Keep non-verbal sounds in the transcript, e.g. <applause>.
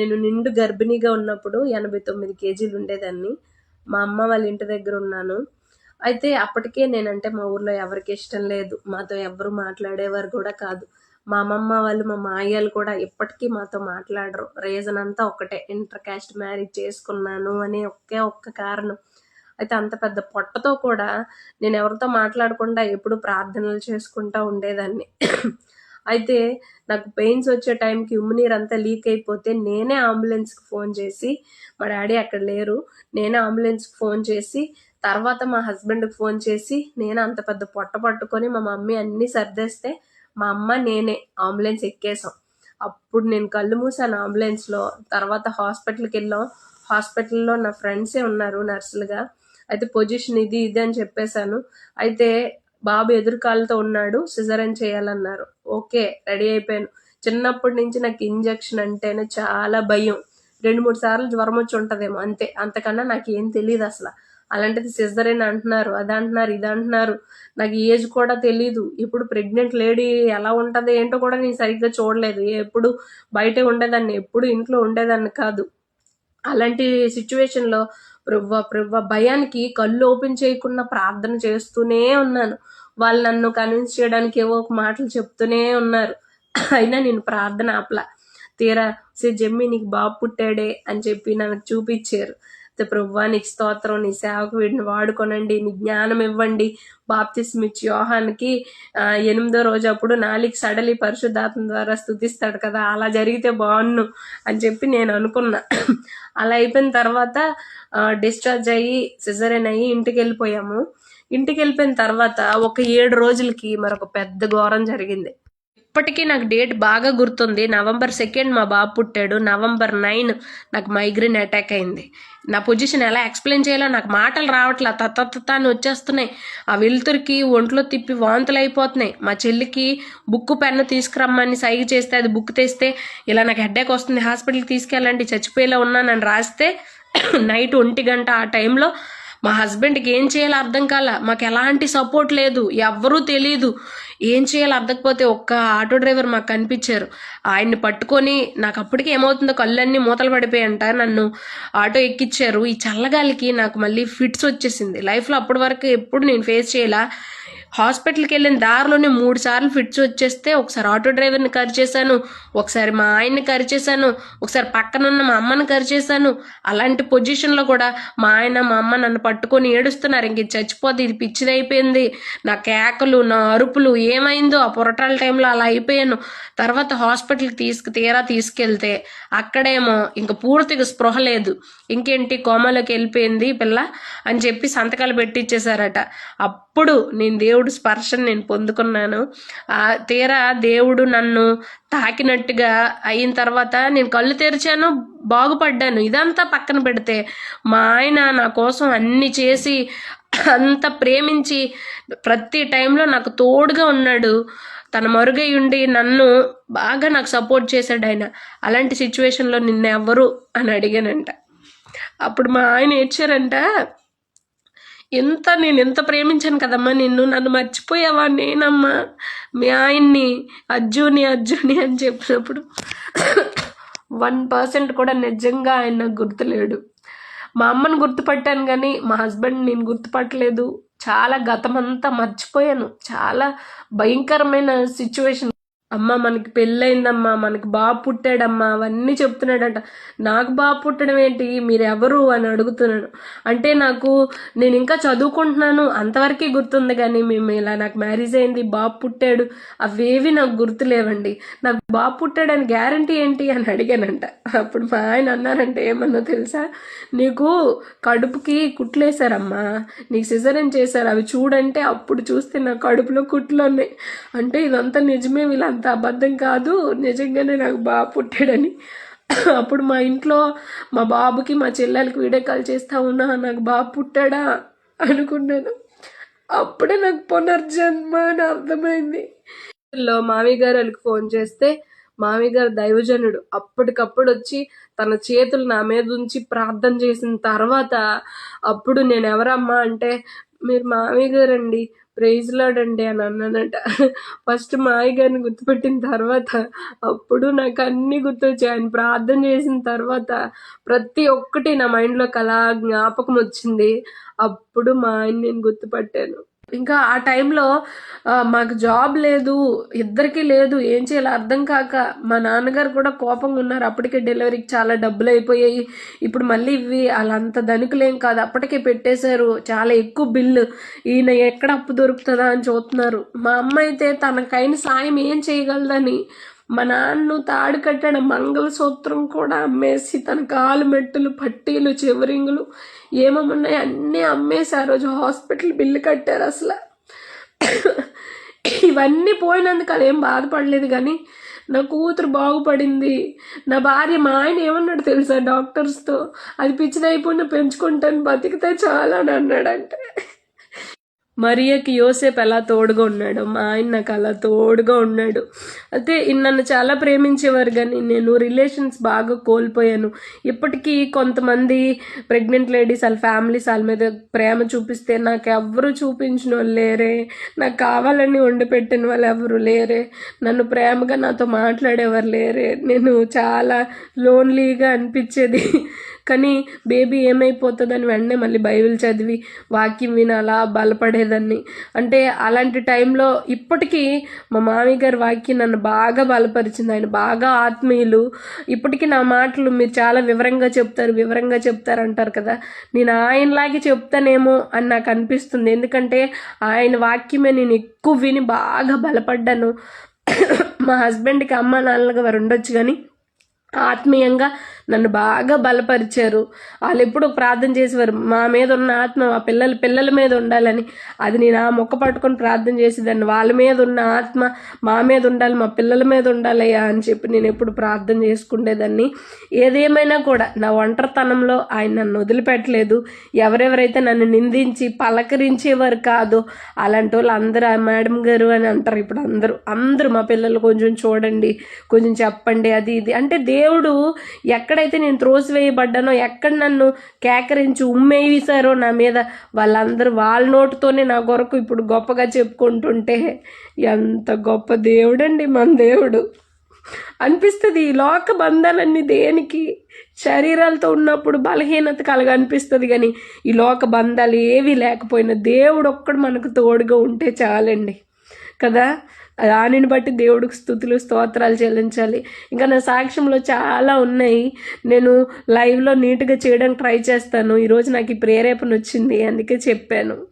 నేను నిండు గర్భిణీగా ఉన్నప్పుడు ఎనభై తొమ్మిది కేజీలు ఉండేదాన్ని. మా అమ్మ వాళ్ళ ఇంటి దగ్గర ఉన్నాను. అయితే అప్పటికే నేనంటే మా ఊర్లో ఎవరికి ఇష్టం లేదు. మాతో ఎవరు మాట్లాడేవారు కూడా కాదు. మా అమ్మమ్మ వాళ్ళు మా మాయ్యలు కూడా ఇప్పటికీ మాతో మాట్లాడరు. రీజన్ అంతా ఒకటే. ఇంటర్ క్యాస్ట్ మ్యారేజ్ చేసుకున్నాను అనే ఒకే ఒక్క కారణం. అయితే అంత పెద్ద పొట్టతో కూడా నేను ఎవరితో మాట్లాడకుండా ఎప్పుడు ప్రార్థనలు చేసుకుంటా ఉండేదాన్ని. అయితే నాకు పెయిన్స్ వచ్చే టైంకి ఉమ్మినీరు అంతా లీక్ అయిపోతే నేనే అంబులెన్స్కి ఫోన్ చేసి మా డాడీ అక్కడ లేరు నేనే అంబులెన్స్కి ఫోన్ చేసి తర్వాత మా హస్బెండ్కి ఫోన్ చేసి నేను అంత పెద్ద పొట్ట పట్టుకొని మా మమ్మీ అన్నీ సర్దేస్తే మా అమ్మ నేనే అంబులెన్స్ ఎక్కేసాం అప్పుడు నేను కళ్ళు మూసాను అంబులెన్స్లో. తర్వాత హాస్పిటల్కి వెళ్ళాం. హాస్పిటల్లో నా ఫ్రెండ్సే ఉన్నారు నర్సులుగా. అయితే పొజిషన్ ఇది ఇది అని చెప్పేశాను. అయితే బాబు ఎదురుకాలతో ఉన్నాడు సిజరన్ చేయాలన్నారు. ఓకే రెడీ అయిపోయాను. చిన్నప్పటి నుంచి నాకు ఇంజక్షన్ అంటేనే చాలా భయం. రెండు మూడు సార్లు జ్వరం వచ్చి ఉంటుందేమో అంతే. అంతకన్నా నాకు ఏం తెలియదు అసలు. అలాంటిది సిజరేన్ అంటున్నారు అది అంటున్నారు ఇది అంటున్నారు. నాకు ఏజ్ కూడా తెలీదు. ఇప్పుడు ప్రెగ్నెంట్ లేడీ ఎలా ఉంటుంది ఏంటో కూడా నేను సరిగ్గా చూడలేదు. ఎప్పుడు బయటే ఉండేదాన్ని ఎప్పుడు ఇంట్లో ఉండేదాన్ని కాదు. అలాంటి సిచ్యువేషన్లో ప్రవ్వ ప్రవ్వ భయానికి కళ్ళు ఓపెన్ చేయకుండా ప్రార్థన చేస్తూనే ఉన్నాను. వాళ్ళు నన్ను కన్విన్స్ చేయడానికి ఏవో ఒక మాటలు చెప్తూనే ఉన్నారు. అయినా నేను ప్రార్థన ఆపలా. తీరా సే జమ్మి నీకు బాబు పుట్టాడే అని చెప్పి నాకు చూపించారు. ప్రభువా నీకు స్తోత్రం నీ సేవకు వీడిని వాడుకోనండి నీ జ్ఞానం ఇవ్వండి. బాప్తిస్మిచ్ యోహానికి ఎనిమిదో రోజు అప్పుడు నాలుగు సడలి పరిశుద్ధాత్మ ద్వారా స్థుతిస్తాడు కదా అలా జరిగితే బాగున్ను అని చెప్పి నేను అనుకున్నా. అలా అయిపోయిన తర్వాత డిశ్చార్జ్ అయ్యి సిజరైన్ అయ్యి ఇంటికి వెళ్ళిపోయాము. ఇంటికి వెళ్ళిపోయిన తర్వాత ఒక ఏడు రోజులకి మరొక పెద్ద ఘోరం జరిగింది. ఇప్పటికీ నాకు డేట్ బాగా గుర్తుంది. నవంబర్ సెకండ్ మా బాబు పుట్టాడు. నవంబర్ నైన్ నాకు మైగ్రేన్ అటాక్ అయింది. నా పొజిషన్ ఎలా ఎక్స్ప్లెయిన్ చేయాలో నాకు మాటలు రావట్లే. తత్త అని వచ్చేస్తున్నాయి. ఆ వెలుతురికి ఒంట్లో తిప్పి వాంతులు అయిపోతున్నాయి. మా చెల్లికి బుక్ పెన్ను తీసుకురమ్మని సైగ చేస్తే అది బుక్ తెస్తే ఇలా నాకు హెడ్డేక్ వస్తుంది. హాస్పిటల్కి తీసుకెళ్ళండి. చచ్చిపోయేలా ఉన్నానని రాస్తే <coughs> నైట్ ఒంటి గంట ఆ టైంలో మా హస్బెండ్కి ఏం చేయాలో అర్థం కాల. మాకు ఎలాంటి సపోర్ట్ లేదు. ఎవ్వరూ తెలియదు ఏం చేయాలో అర్థకపోతే ఒక్క ఆటో డ్రైవర్ మాకు కనిపించారు. ఆయన్ని పట్టుకొని నాకు అప్పటికి ఏమవుతుందో కళ్ళన్నీ మూతలు పడిపోయంట నన్ను ఆటో ఎక్కిచ్చారు. ఈ చల్లగాలికి నాకు మళ్ళీ ఫిట్స్ వచ్చేసింది. లైఫ్లో అప్పటి వరకు ఎప్పుడు నేను ఫేస్ చేయాల. హాస్పిటల్కి వెళ్ళిన దారిలోనే మూడు సార్లు ఫిట్స్ వచ్చేస్తే ఒకసారి ఆటో డ్రైవర్ని కరి చేశాను ఒకసారి మా ఆయన్ని కరి చేశాను ఒకసారి పక్కనున్న మా అమ్మని కరి చేశాను అలాంటి పొజిషన్లో కూడా మా ఆయన మా అమ్మ నన్ను పట్టుకొని ఏడుస్తున్నారు. ఇంక చచ్చిపోతే ఇది పిచ్చిదైపోయింది నా కేకలు నా అరుపులు ఏమైందో ఆ పొరటాల టైంలో అలా అయిపోయాను. తర్వాత హాస్పిటల్కి తీసుకు తీరా తీసుకెళ్తే అక్కడేమో ఇంక పూర్తిగా స్పృహ లేదు. ఇంకేంటి కోమలోకి వెళ్ళిపోయింది పిల్ల అని చెప్పి సంతకాలు పెట్టించేశారట అప్పుడు నేను దేవుడు స్పర్శను నేను పొందుకున్నాను. ఆ తీరా దేవుడు నన్ను తాకినట్టుగా అయిన తర్వాత నేను కళ్ళు తెరిచాను బాగుపడ్డాను. ఇదంతా పక్కన పెడితే మా ఆయన నా కోసం అన్ని చేసి అంత ప్రేమించి ప్రతి టైంలో నాకు తోడుగా ఉన్నాడు. తన మరుగై ఉండి నన్ను బాగా నాకు సపోర్ట్ చేశాడు ఆయన. అలాంటి సిచ్యువేషన్లో నిన్న ఎవరు అని అడిగానంట. అప్పుడు మా ఆయన ఏడ్చారంట ఎంత నేను ఎంత ప్రేమించాను కదమ్మా నిన్ను నన్ను మర్చిపోయావా నేనమ్మా? మీ ఆయన్ని అజ్జుని అజ్జుని అని చెప్పినప్పుడు వన్ పర్సెంట్ కూడా నిజంగా ఆయన నాకు గుర్తులేడు. మా అమ్మను గుర్తుపట్టాను కానీ మా హస్బెండ్ నేను గుర్తుపట్టలేదు. చాలా గతమంతా మర్చిపోయాను. చాలా భయంకరమైన సిచ్యువేషన్ అమ్మ మనకి పెళ్ళయిందమ్మా మనకి బాబు పుట్టాడమ్మా అవన్నీ చెప్తున్నాడంట. నాకు బాబు పుట్టడం ఏంటి? మీరెవరు అని అడుగుతున్నాను అంటే నాకు నేను ఇంకా చదువుకుంటున్నాను అంతవరకే గుర్తుంది కానీ మేము ఇలా నాకు మ్యారేజ్ అయింది బాబు పుట్టాడు అవేవి నాకు గుర్తులేవండి నాకు బాబు పుట్టాడని గ్యారంటీ ఏంటి అని అడిగానంట. అప్పుడు మా ఆయన అన్నారంటే ఏమన్నా తెలుసా? నీకు కడుపుకి కుట్లేశారమ్మా. నీకు సిజరన్ చేశారు అవి చూడంటే అప్పుడు చూస్తే నా కడుపులో కుట్లు ఉన్నాయి. అంటే ఇదంతా నిజమే వీళ్ళంతా అంత అబద్ధం కాదు. నిజంగానే నాకు బాగా పుట్టాడని. అప్పుడు మా ఇంట్లో మా బాబుకి మా చెల్లెలకి వీడియో కాల్ చేస్తా ఉన్నా నాకు బాబు పుట్టాడా అనుకున్నాను. అప్పుడే నాకు పునర్జన్మ అని అర్థమైంది. లో మామి గారు వాళ్ళకి ఫోన్ చేస్తే మామి గారు దైవజనుడు. అప్పటికప్పుడు వచ్చి తన చేతులు నా మీద ఉంచి ప్రార్థన చేసిన తర్వాత అప్పుడు నేను ఎవరమ్మా అంటే మీరు మామి గారండి. ప్రైజ్ లాడండి అని అన్నానట. ఫస్ట్ మా గారిని గుర్తుపెట్టిన తర్వాత అప్పుడు నాకు అన్ని గుర్తొచ్చాయి. ఆయన ప్రార్థన చేసిన తర్వాత ప్రతి ఒక్కటి నా మైండ్లోకి అలా జ్ఞాపకం వచ్చింది. అప్పుడు మా ఆయన నేను గుర్తుపట్టాను. ఇంకా ఆ టైంలో మాకు జాబ్ లేదు ఇద్దరికి లేదు ఏం చేయాలో అర్థం కాక మా నాన్నగారు కూడా కోపంగా ఉన్నారు. అప్పటికే డెలివరీకి చాలా డబ్బులు అయిపోయాయి. ఇప్పుడు మళ్ళీ ఇవి అలా అంత ధనికులేం కాదు. అప్పటికే పెట్టేశారు. చాలా ఎక్కువ బిల్లు. ఈయన ఎక్కడ అప్పు దొరుకుతుందా అని చూస్తున్నారు. మా అమ్మ అయితే తనకైన సాయం ఏం చేయగలదని మా నాన్ను తాడు కట్టిన మంగళసూత్రం కూడా అమ్మేసి తన కాలు మెట్టులు పట్టీలు చివరింగులు ఏమేమున్నాయి అన్నీ అమ్మేసి ఆ రోజు హాస్పిటల్ బిల్లు కట్టారు అసలు. ఇవన్నీ పోయినందుకు అదేం బాధపడలేదు కానీ నా కూతురు బాగుపడింది. నా భార్య మా ఆయన ఏమన్నాడు తెలుసా డాక్టర్స్తో? అది పిచ్చిదైపోయిన పెంచుకుంటాను బతికితే చాలా అని అన్నాడంటే. మరియకి యోసేపు ఎలా తోడుగా ఉన్నాడు మా ఆయన నాకు అలా తోడుగా ఉన్నాడు. అయితే నన్ను చాలా ప్రేమించేవారు కానీ నేను రిలేషన్స్ బాగా కోల్పోయాను. ఇప్పటికీ కొంతమంది ప్రెగ్నెంట్ లేడీస్ వాళ్ళ ఫ్యామిలీస్ వాళ్ళ మీద ప్రేమ చూపిస్తే నాకు ఎవ్వరు చూపించిన వాళ్ళు లేరే. నాకు కావాలని వండి పెట్టిన వాళ్ళు ఎవరు లేరే. నన్ను ప్రేమగా నాతో మాట్లాడేవారు లేరే. నేను చాలా లోన్లీగా అనిపించేది. కానీ బేబీ ఏమైపోతుందని వెంటనే మళ్ళీ బైబిల్ చదివి వాక్యం వినాలా బలపడేదాన్ని. అంటే అలాంటి టైంలో ఇప్పటికీ మా మామయ్య గారి వాక్యం నన్ను బాగా బలపరిచింది. ఆయన బాగా ఆత్మీయులు. ఇప్పటికీ నా మాటలు మీరు చాలా వివరంగా చెప్తారు వివరంగా చెప్తారు అంటారు కదా. నేను ఆయనలాగే చెప్తానేమో అని నాకు అనిపిస్తుంది. ఎందుకంటే ఆయన వాక్యమే నేను ఎక్కువ విని బాగా బలపడ్డాను. <coughs> మా హస్బెండ్కి అమ్మ నాన్నలుగా వారు ఉండొచ్చు కానీ ఆత్మీయంగా నన్ను బాగా బలపరిచారు. వాళ్ళు ఎప్పుడు ప్రార్థన చేసేవారు. మా మీద ఉన్న ఆత్మ మా పిల్లల పిల్లల మీద ఉండాలని. అది నేను ఆ మొక్క పట్టుకొని ప్రార్థన చేసేదాన్ని. వాళ్ళ మీద ఉన్న ఆత్మ మా మీద ఉండాలి మా పిల్లల మీద ఉండాలయ్యా అని చెప్పి నేను ఎప్పుడు ప్రార్థన చేసుకునేదాన్ని ఏదేమైనా కూడా నా ఒంటరితనంలో ఆయన నన్ను వదిలిపెట్టలేదు. ఎవరెవరైతే నన్ను నిందించి పలకరించేవారు కాదు అలాంటి వాళ్ళు అందరూ "ఆ మేడం గారు అని అంటారు ఇప్పుడు అందరూ. అందరూ మా పిల్లలు కొంచెం చూడండి కొంచెం చెప్పండి అది ఇది. అంటే దేవుడు ఎక్కడ ఎక్కడైతే నేను త్రోసివేయబడ్డానో ఎక్కడ నన్ను కేకరించి ఉమ్మేసారో నా మీద వాళ్ళందరూ వాళ్ళ నోటితోనే నా కొరకు ఇప్పుడు గొప్పగా చెప్పుకుంటుంటే ఎంత గొప్ప దేవుడండి మన దేవుడు. అనిపిస్తుంది ఈ లోక బంధాలన్నీ దేనికి? శరీరాలతో ఉన్నప్పుడు బలహీనత కలగా అనిపిస్తుంది కానీ ఈ లోక బంధాలు ఏవి లేకపోయినా దేవుడు ఒక్కడు మనకు తోడుగా ఉంటే చాలండి. కదా? దానిని బట్టి దేవుడికి స్థుతులు స్తోత్రాలు చెల్లించాలి. ఇంకా నా సాక్ష్యంలో చాలా ఉన్నాయి. నేను లైవ్లో నీట్గా చేయడానికి ట్రై చేస్తాను. ఈరోజు నాకు ఈ ప్రేరేపణ వచ్చింది. అందుకే చెప్పాను.